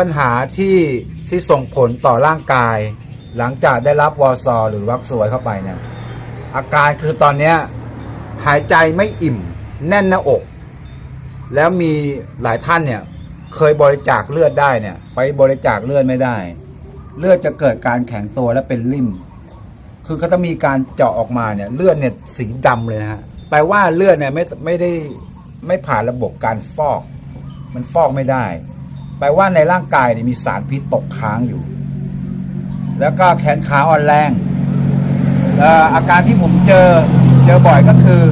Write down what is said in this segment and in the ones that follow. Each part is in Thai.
ปัญหาที่ที่ส่งผลต่อร่างกาย หลังจากได้รับวอซอหรือวัคซวยเข้าไปเนี่ยอาการคือตอนเนี้ยหายใจไม่อิ่ม แน่นหน้าอก แล้วมีหลายท่านเนี่ย เคยบริจาคเลือดได้เนี่ย ไปบริจาคเลือดไม่ได้ เลือดจะเกิดการแข็งตัวและเป็นริ่ม คือเขาต้องมีการเจาะออกมาเนี่ย เลือดเนี่ยสีดำเลยนะฮะแปลว่าเลือดเนี่ยไม่ไม่ได้ไม่ผ่านระบบการฟอก มันฟอกไม่ได้ แปลว่าในร่างกายเนี่ยมีสารพิษตกค้างอยู่ แล้วก็แขนขาอ่อนแรงเอ่ออาการที่ผมเจอเจอบ่อยก็คือ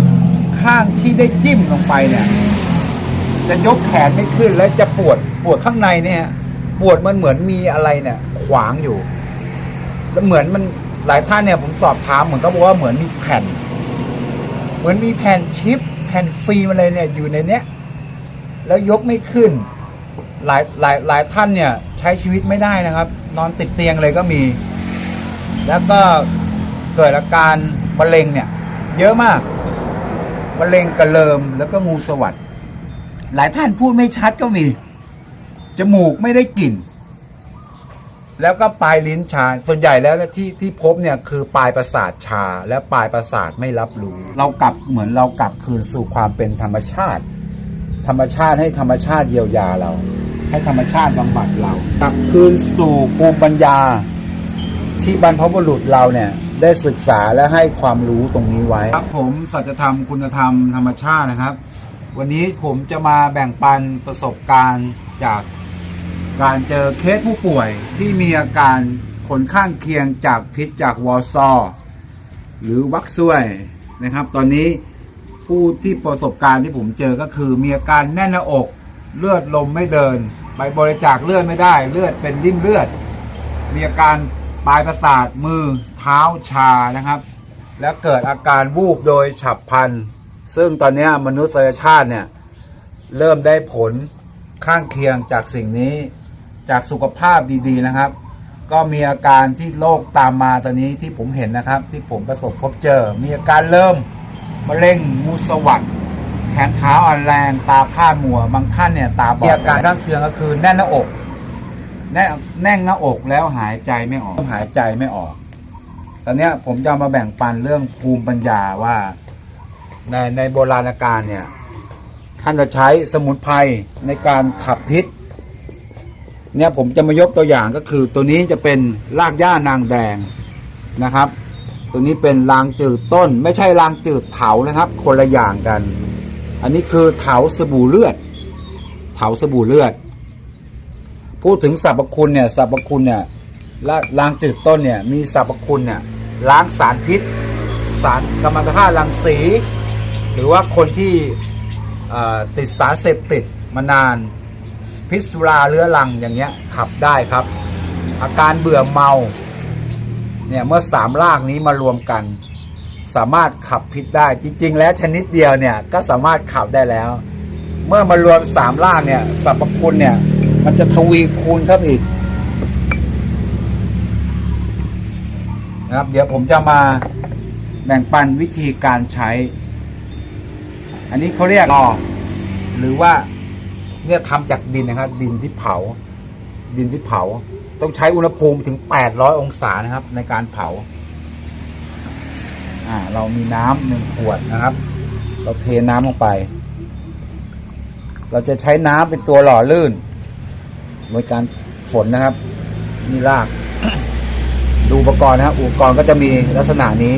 ข้างที่ได้จิ้มลงไปเนี่ย จะยกแขนไม่ขึ้นและจะปวดปวดข้างในเนี่ยปวดมันเหมือนมีอะไรเนี่ย ขวางอยู่ แล้วเหมือนมันหลายท่านเนี่ยผมสอบถามเหมือนก็บอกว่าเหมือนมีแผ่น เหมือนมีแผ่นชิป แผ่นฟิล์มอะไรเนี่ยอยู่ในเนี้ย แล้วยกไม่ขึ้น หลายหลายหลายท่านเนี่ยใช้ชีวิตไม่ได้นะครับ นอนติดเตียงเลยก็มี แล้วก็เกิดอาการมะเร็งเนี่ยเยอะมากมะเร็งกระเลิมแล้วก็งูสวัสดหลายท่านพูดไม่ชัดก็มี จมูกไม่ได้กลิ่น แล้วก็ปลายลิ้นชา ส่วนใหญ่แล้วที่ที่พบเนี่ยคือปลายประสาทชาและปลายประสาทไม่รับรู้ เรากลับเหมือนเรากลับคืนสู่ความเป็นธรรมชาติ ธรรมชาติให้ธรรมชาติเยียวยาเรา ให้ธรรมชาติบำบัดเรากลับคืนสู่ภูมิปัญญา ที่บรรพบุรุษเราเนี่ย ได้ศึกษาและให้ความรู้ตรงนี้ไว้ ครับ ผมสัจธรรมคุณธรรมธรรมชาตินะครับ วันนี้ผมจะมาแบ่งปันประสบการณ์จากการเจอเคสผู้ป่วยที่มีอาการผลข้างเคียงจากพิษจากวอซอหรือวัคซวยนะครับ ตอนนี้ผู้ที่ประสบการณ์ที่ผมเจอก็คือมีอาการแน่นหน้าอก เลือดลมไม่เดิน ไปบริจาคเลือดไม่ได้ เลือดเป็นริ่มเลือด มีอาการปลายประสาทมือเท้าชานะครับ แล้วเกิดอาการวูบโดยฉับพลัน ซึ่งตอนนี้มนุษยชาติเนี่ย เริ่มได้ผลข้างเคียงจากสิ่งนี้จากสุขภาพดีๆนะครับ ก็มีอาการที่โรคตามมาตอนนี้ที่ผมเห็นนะครับ ที่ผมประสบพบเจอ มีอาการเริ่มมะเร็งมูสวัสด นขาอ่อนแรงตาผ้ามัว บางท่านเนี่ยตาบอดมีอาการข้างเคียงก็คือแน่นหน้าอกแน่นแน่นหน้าอกแล้วหายใจไม่ออกหายใจไม่ออก ตอนเนี้ยผมจะเอามาแบ่งปันเรื่องภูมิปัญญาว่า ในในโบราณกาลเนี่ย ท่านจะใช้สมุนไพรในการขับพิษ เนี่ยผมจะมายกตัวอย่างก็คือ ตัวนี้จะเป็นรากหญ้านางแดงนะครับ ตัวนี้เป็นรางจืดต้น ไม่ใช่รางจืดเถานะครับ คนละอย่างกัน อันนี้คือเถาสบู่เลือด เถาสบู่เลือด พูดถึงสรรพคุณเนี่ยสรรพคุณเนี่ยละรางจืดต้นเนี่ย มีสรรพคุณเนี่ย ล้างสารพิษ สารกัมมันตภาพรังสี หรือว่าคนที่ติดสารเสพติดมานาน พิษสุราเรื้อรังอย่างเงี้ยขับได้ครับ อาการเบื่อเมาเนี่ยเมื่อสามรากนี้มารวมกัน สามารถขับพิษได้จริง ๆ แล้วชนิดเดียวเนี่ยก็สามารถขับได้แล้ว เมื่อมารวมสามรากเนี่ยสรรพคุณเนี่ย มันจะทวีคูณครับอีกนะครับ เดี๋ยวผมจะมาแบ่งปันวิธีการใช้ อันนี้เขาเรียกอหรือว่าเนี่ยทำจากดินนะครับ ดินที่เผา ดินที่เผา ต้องใช้อุณหภูมิถึง 800 องศานะครับ ในการเผา อ่า เรามีน้ำหนึ่งขวดนะครับ เราเทน้ำลงไป เราจะใช้น้ำเป็นตัวหล่อลื่นโดยการฝนนะครับ นี่ราก ดูอุปกรณ์นะครับ อุปกรณ์ก็จะมีลักษณะนี้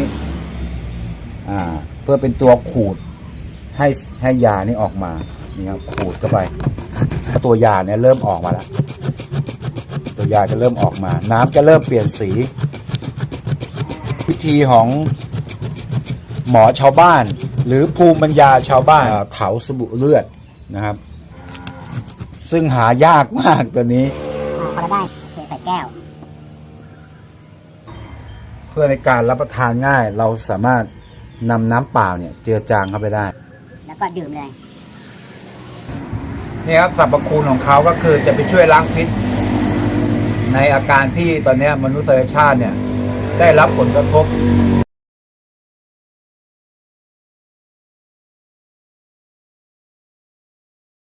อ่า เพื่อเป็นตัวขูด ให้ให้ยานี่ออกมา นี่ครับ ขูดเข้าไป ตัวยาเนี่ยเริ่มออกมาแล้ว ตัวยาจะเริ่มออกมา น้ำจะเริ่มเปลี่ยนสี พิธีของ หมอชาวบ้าน หรือภูมิปัญญาชาวบ้านเถาสบู่เลือดนะครับ ซึ่งหายากมากตัวนี้พอเราได้เทใส่แก้ว เพื่อในการรับประทานง่าย เราสามารถนำน้ำเปล่าเนี่ย เจือจางเข้าไปได้ แล้วก็ดื่มเลยนี่ครับสรรพคุณของเขาก็คือจะไปช่วยล้างพิษ ในอาการที่ตอนเนี้ยมนุษยชาติเนี่ย ได้รับผลกระทบ